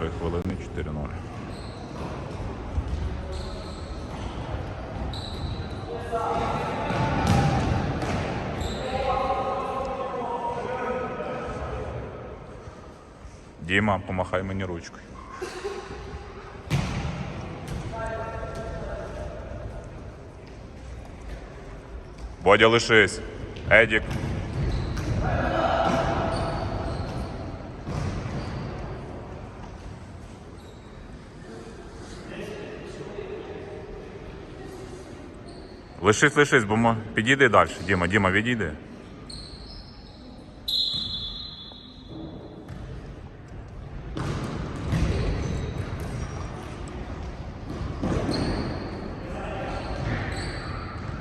3 хвилини 4-0. Діма, помахай мені ручкою. Бодя, лишись. Едік. Лишись, лишись, бо мо- підійди далі. Діма, Діма, відійди.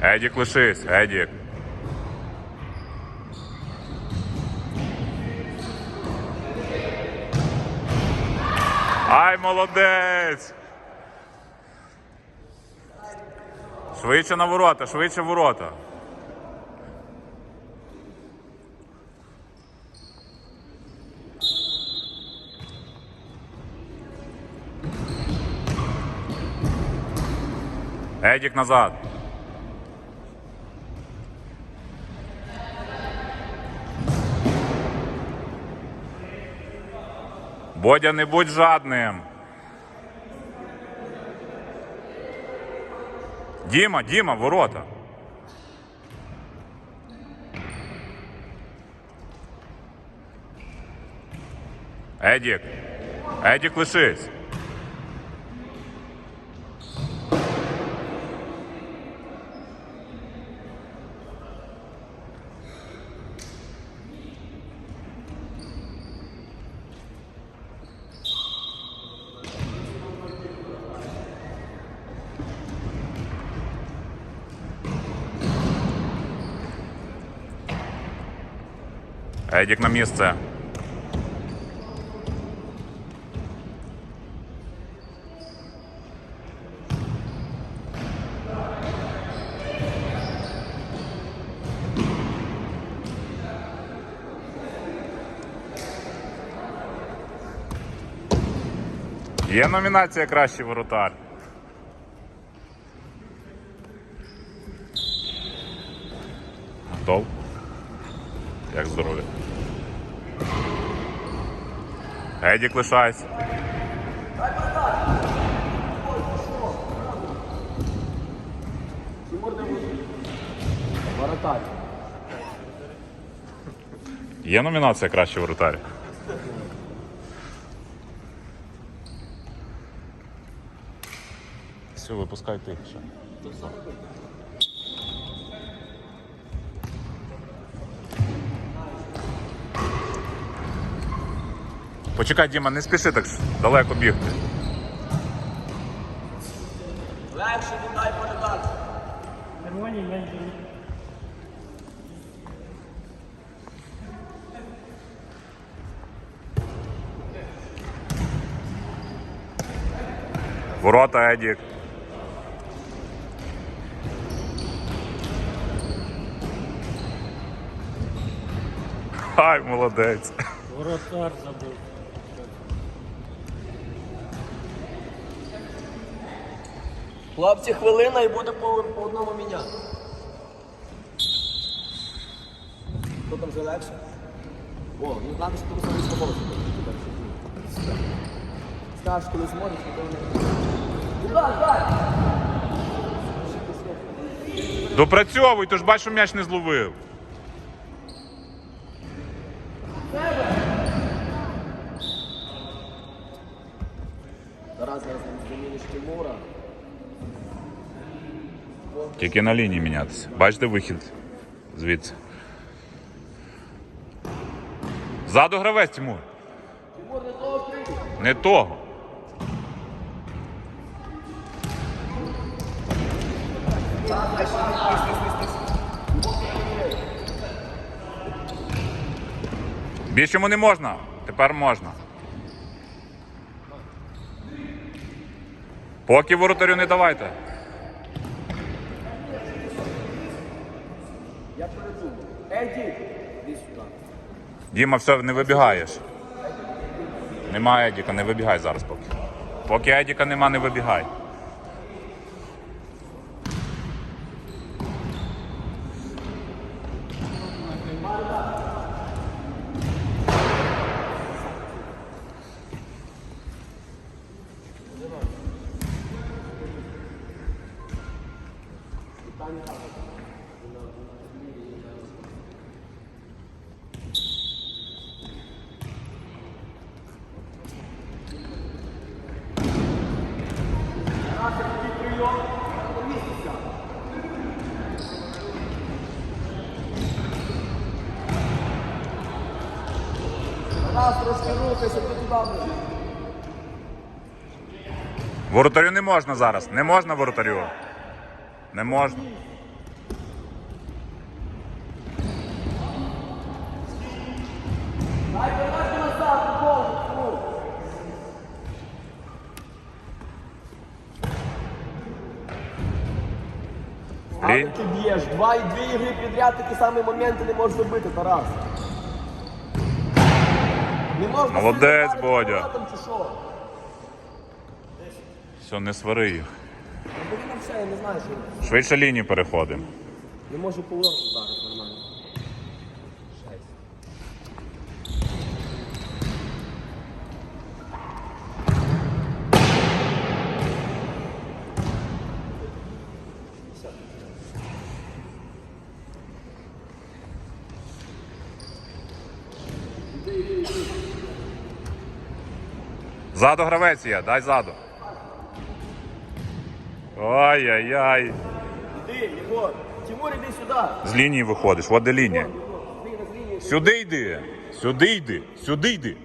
Едік, лишись, Едік. Ай, молодець! Швидше на ворота, швидше ворота. Едік назад. Бодя, не будь жадним. Діма, Діма, ворота. Едік. Едік, лишись. Едік на місце. Є номінація Кращий воротар. Готов? Як здоров'я? Едік лишайся. Воротарь. Є номінація Кращий воротар. Все, випускай тихіше. Почекай, Діма, не спіши так далеко бігти. Легше віддай передачу. Червоні менше. Ворота, Едік. Ай, молодець. Воротар забув. Хлопці, хвилина і буде по, по одному міня. Хто там вже легше? О, ну треба, щоб тому самі свободу. Скажеш, коли зможеш, то не. Удар, дай! Допрацьовуй, ти ж що м'яч не зловив. Тарас зараз заміниш Тимура. Тільки на лінії мінятися. Бачите вихід звідси. Ззаду гравець. Тимур не того. Не того. Більше йому не можна. Тепер можна. Поки воротарю не давайте. Я передумав. Діма, все, не вибігаєш. Немає Едіка, не вибігай зараз поки. Поки Едіка нема, не вибігай. Трошки рухайся, ти туди. Воротарю не можна зараз. Не можна воротарю. Не можна. Дай передачу назад, футбол, фу. Ти б'єш. Два і дві ігри підряд такі самі моменти не можеш зробити, Тарас. Не можна Молодець, сильно Бодя. вдарити чи що? Все, не свари їх. Ну, Він взагалі, не знаю, що. Швидше лінії переходимо. Не можу поворот вдарити Ззаду гравець є, дай ззаду. Ай-яй-яй. Іди, Єгор. Тимур, іди сюди. З лінії виходиш, от де лінія. Сюди йди. Сюди йди. Сюди йди.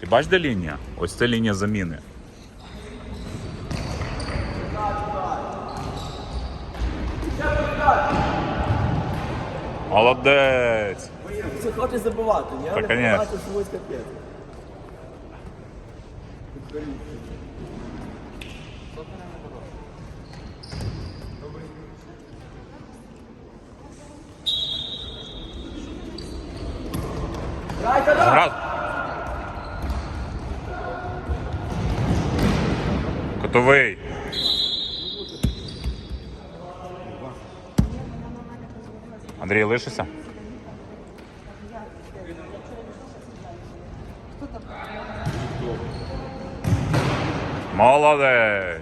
Ти бачиш, де лінія? Ось це лінія заміни. Молодець. Це хочеш забивати, ні? Та, Не конечно. побачив свій капець. Грай, Тарас! Гра... Котовий. Андрій, лишися. Молодець.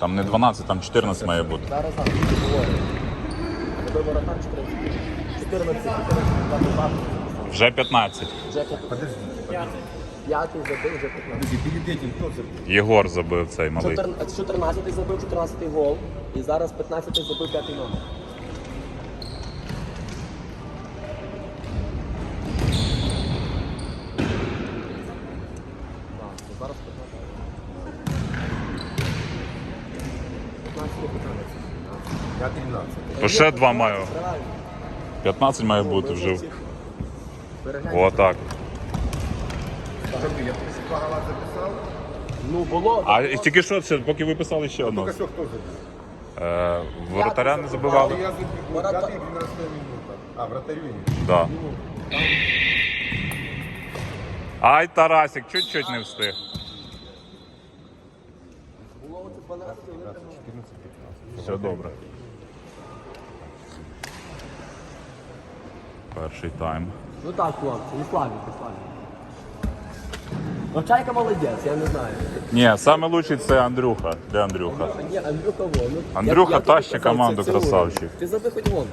Там не 12, там 14 має бути. Зараз так, говорю. Воротар 14. 14, 14, 15. Вже 15. Вже 15. П'ятий забив, вже 15. Єгор забив цей малий. 14 забив 14 гол. І зараз 15 забив 5 номер. Так, то зараз 15. 15 Я 13. То ще два маю. 15 має бути вже. Отак. Ну, було. А і тільки що це, поки ви писали ще одного. Тільки що хто забив? Е, воротаря не забивали. Я забив Ворота- 5 12 минута. А, вратарю ні. Да. Ай, Тарасик, чуть-чуть не встиг. Було оце 12, вони прямо. Все добре. Перший тайм. Ну так, хлопці, не славі, не славі. Ну, Чайка молодець, я не знаю. Ні, саме лучший це Андрюха. Де Андрюха? Ні, Андрюха вон. Ну, Андрюха я- я тащить тобі казав, команду, це- це красавчик. уровень. Ти забив хоч вон.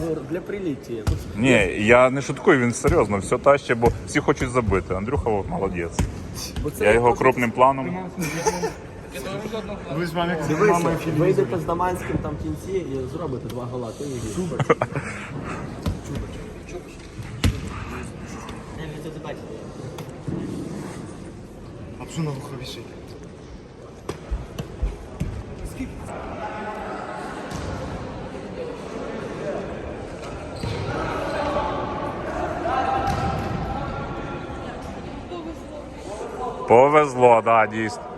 Ну, для приліття. Ну, Ні, я не шуткую, він серйозно, все таще, бо всі хочуть забити. Андрюха молодець. бо це Я його крупним планом. Дивися, вийдете з Даманським там в кінці і зробите два гола. Не віриш. Повезло, да, дійсно.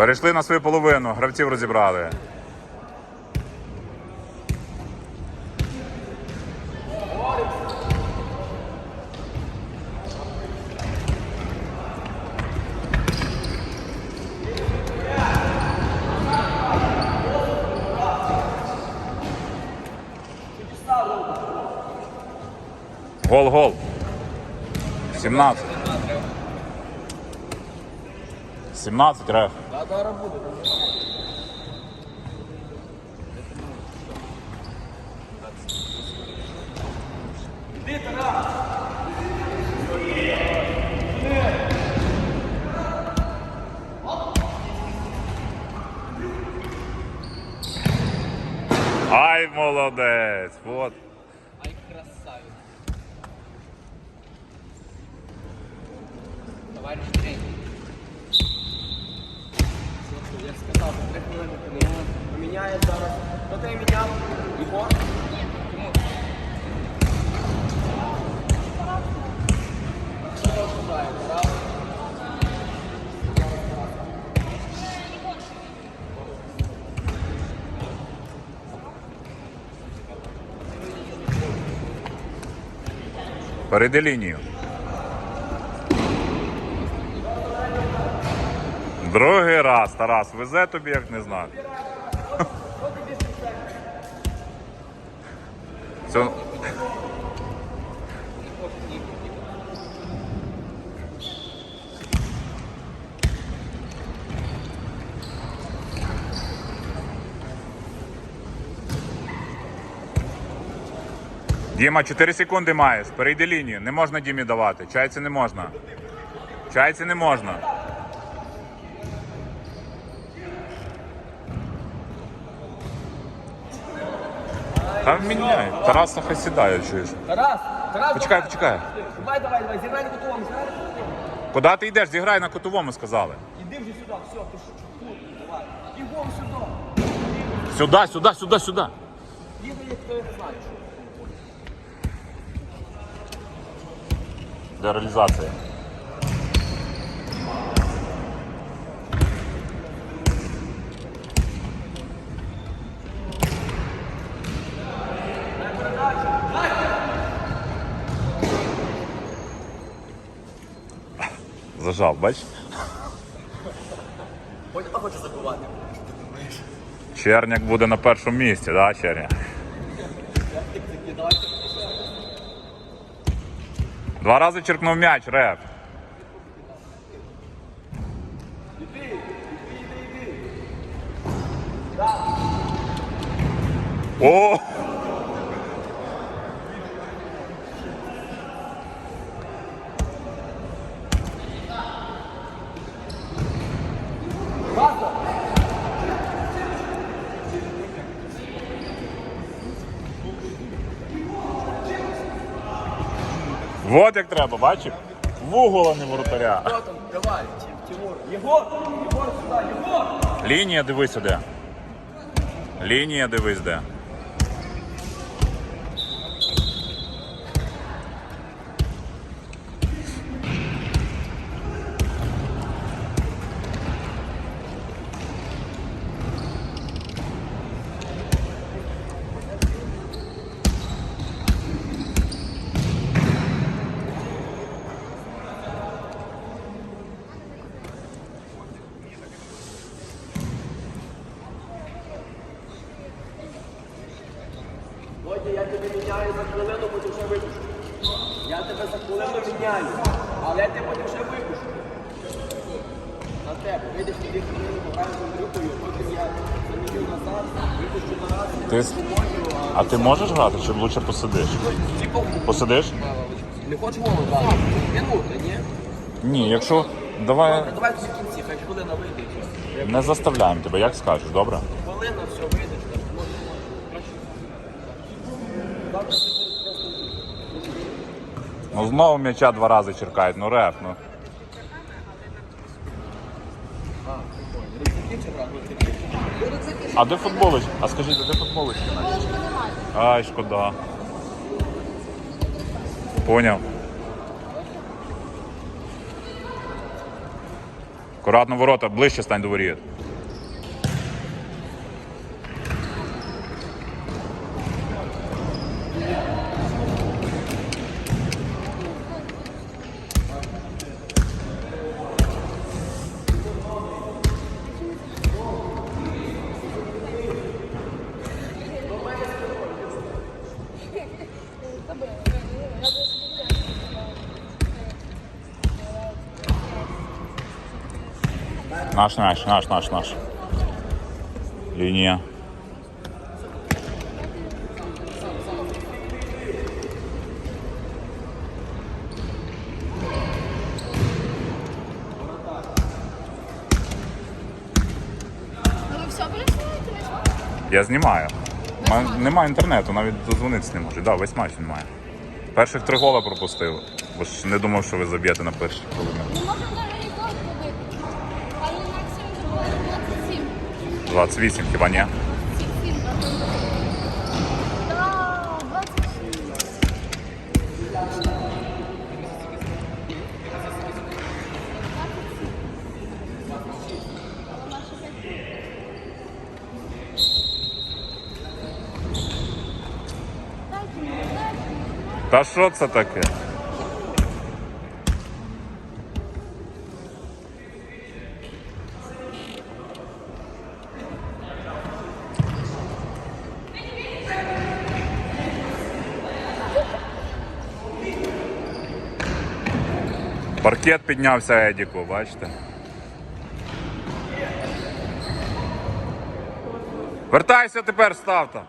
Перейшли на свою половину, гравців розібрали. Гол, гол. 17. 17 реф. Да, буде. Ай, молодець! Вот. Ай, красавець. Товариш тренер. Я ж сказав, за три хвилини поміняє. Поміняє зараз. Хто тебе міняв? Ігор? Тимур. Хто тебе шукає, правда? Перейди лінію. Другий раз, Тарас, везе тобі, як не знаю. Діма, 4 секунди маєш. Перейди лінію. Не можна Дімі давати. Чайці не можна. Чайці не можна. Та міняй. Тараса хай сідає, чуєш. Тарас! Тарас! Почекай, давай. почекай. Давай, давай, давай, зіграй на кутовому, зіграй на кутовому. Куди ти йдеш? Зіграй на котовому, сказали. Іди вже сюди, все, ти що, тут, давай. Бігом сюди. Сюди, сюди, сюди, сюди. Їду, як хто не знає, Для реалізації. Зажав, бач? Ой, а забувати. Черняк буде на першому місці, да, Черняк? Два рази черкнув м'яч, реф. О! Вот як треба, бачив? В а не воротаря. Хто там? Давай, Тимур. Єгор! Єгор сюди, Єгор! Лінія дивись де. Лінія дивись де. Тебе міняю за хвилину, потім ще випущу. Я тебе за хвилину міняю, але ти потім ще випущу. На тебе. Видиш, тобі хвилину пограємо з потім я заміню назад, випущу на раз, Ти... с- А ти можеш грати, чи лучше посидиш? Типу, Посидиш? не хочу голову грати. Минута, ні? Ні, якщо. Давай давай в кінці, хай хвилина вийде. і не заставляємо тебе, як скажеш, добре? Ну знову м'яча два рази черкають, ну реф, ну. А де футболочки? А скажіть, а де футболочки наші? Ай, шкода. Поняв. Акуратно ворота, ближче стань до воріт. Наш, наш, наш, наш, наш. Лінія. Ну? Я знімаю. Мене немає інтернету, навіть дозвонитися не можу. Да, весь матч немає. Перших три гола пропустив, бо ж не думав, що ви заб'єте на перші хвилини. Ну можна навіть і гол побити. Але максимум зробили 27. 28 хіба ні? 27, так. Да, 27. Дайте мені, дайте мені. Та що це таке? Паркет піднявся Едіку, бачите? Вертайся тепер, став там.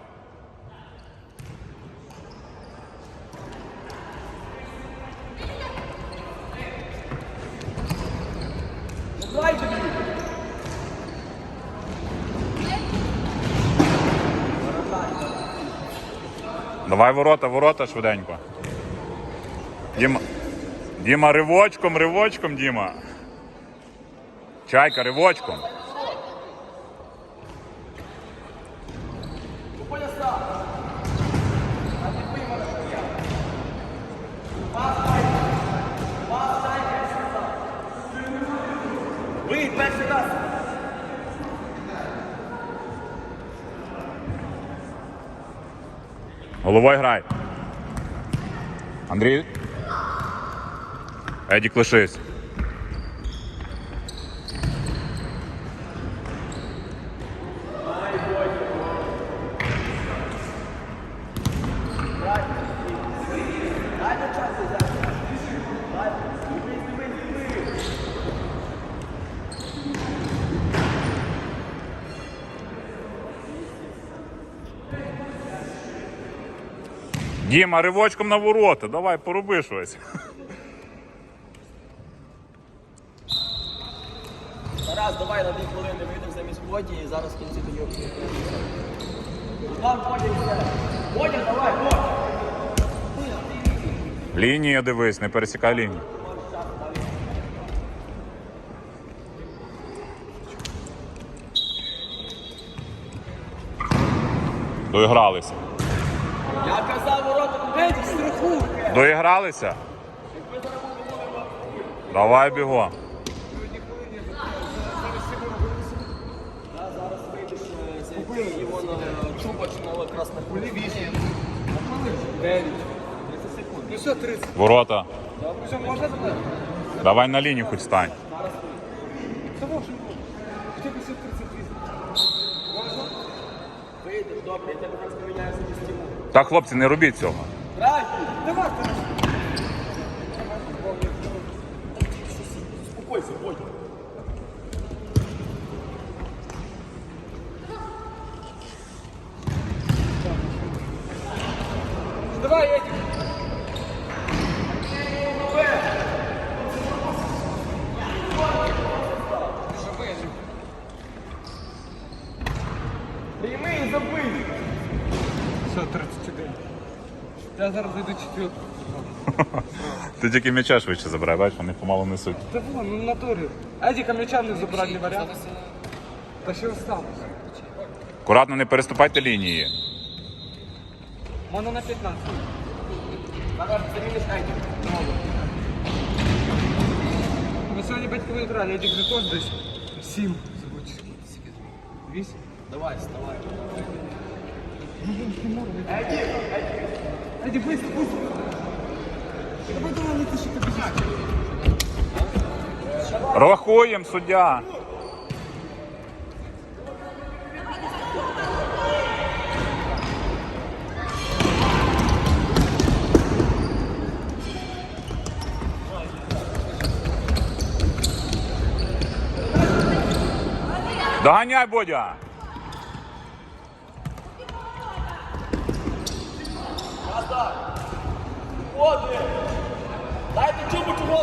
Дай тобі. Давай ворота, ворота швиденько. Діма. Діма, ривочком, ривочком, Діма. Чайка, ривочком. Ви перший раз. Головою грай. Андрій. Едік, лишись. Діма, ривочком на ворота. Давай, пороби щось. Тарас, давай на дві хвилини вийдемо замість Боді і зараз в кінці тоді все. Бодя, давай, Бодя. Лінія дивись, не пересікай лінію. Доігралися. Я казав ворота, вийди, страху. Доігралися? Давай бігом. Цей Івон Чубач на якраз на хвилі. Вісім. Дев'ять. 30 секунд. Ну все, 30. Ворота. Все, можна забрати? Давай на лінію хоч стань. Вийдеш, добре, я тебе зараз поміняю за місцеву. Так, хлопці, не робіть цього. Грай, давай, Тарас. Успокойся, Бодя. Давай, Едик. Прийми і забий. Все, 31. Я зараз зайду четверту. Ти тільки м'яча швидше забирай, бачиш, вони помалу несуть. Та вон, ну в натурі. Едіка м'яча не забрати не варіант. Та ще осталось. Акуратно не переступайте лінії. Можна на 15. Зараз заміниш Едик. Ми сьогодні батькові грали, Едік же теж десь 7 звучить. 8. Давай, вставай. Едік, быстро, быстро. Давай, давай, лети, що ти біжиш. Рахуємо, суддя. Доганяй, Бодя! Ходи! Дайте чубу чубу!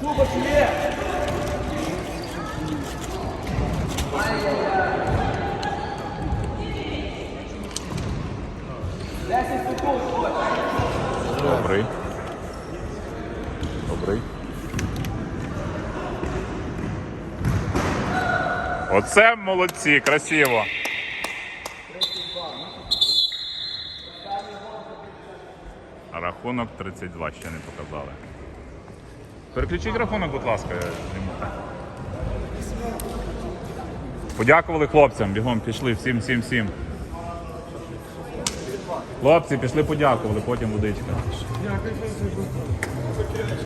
Чуба є! Десять секунд. Добрий. Оце молодці, красиво. Рахунок 32 ще не показали. Переключіть рахунок, будь ласка. Подякували хлопцям, бігом пішли, всім, всім, всім. Хлопці, пішли подякували, потім водичка.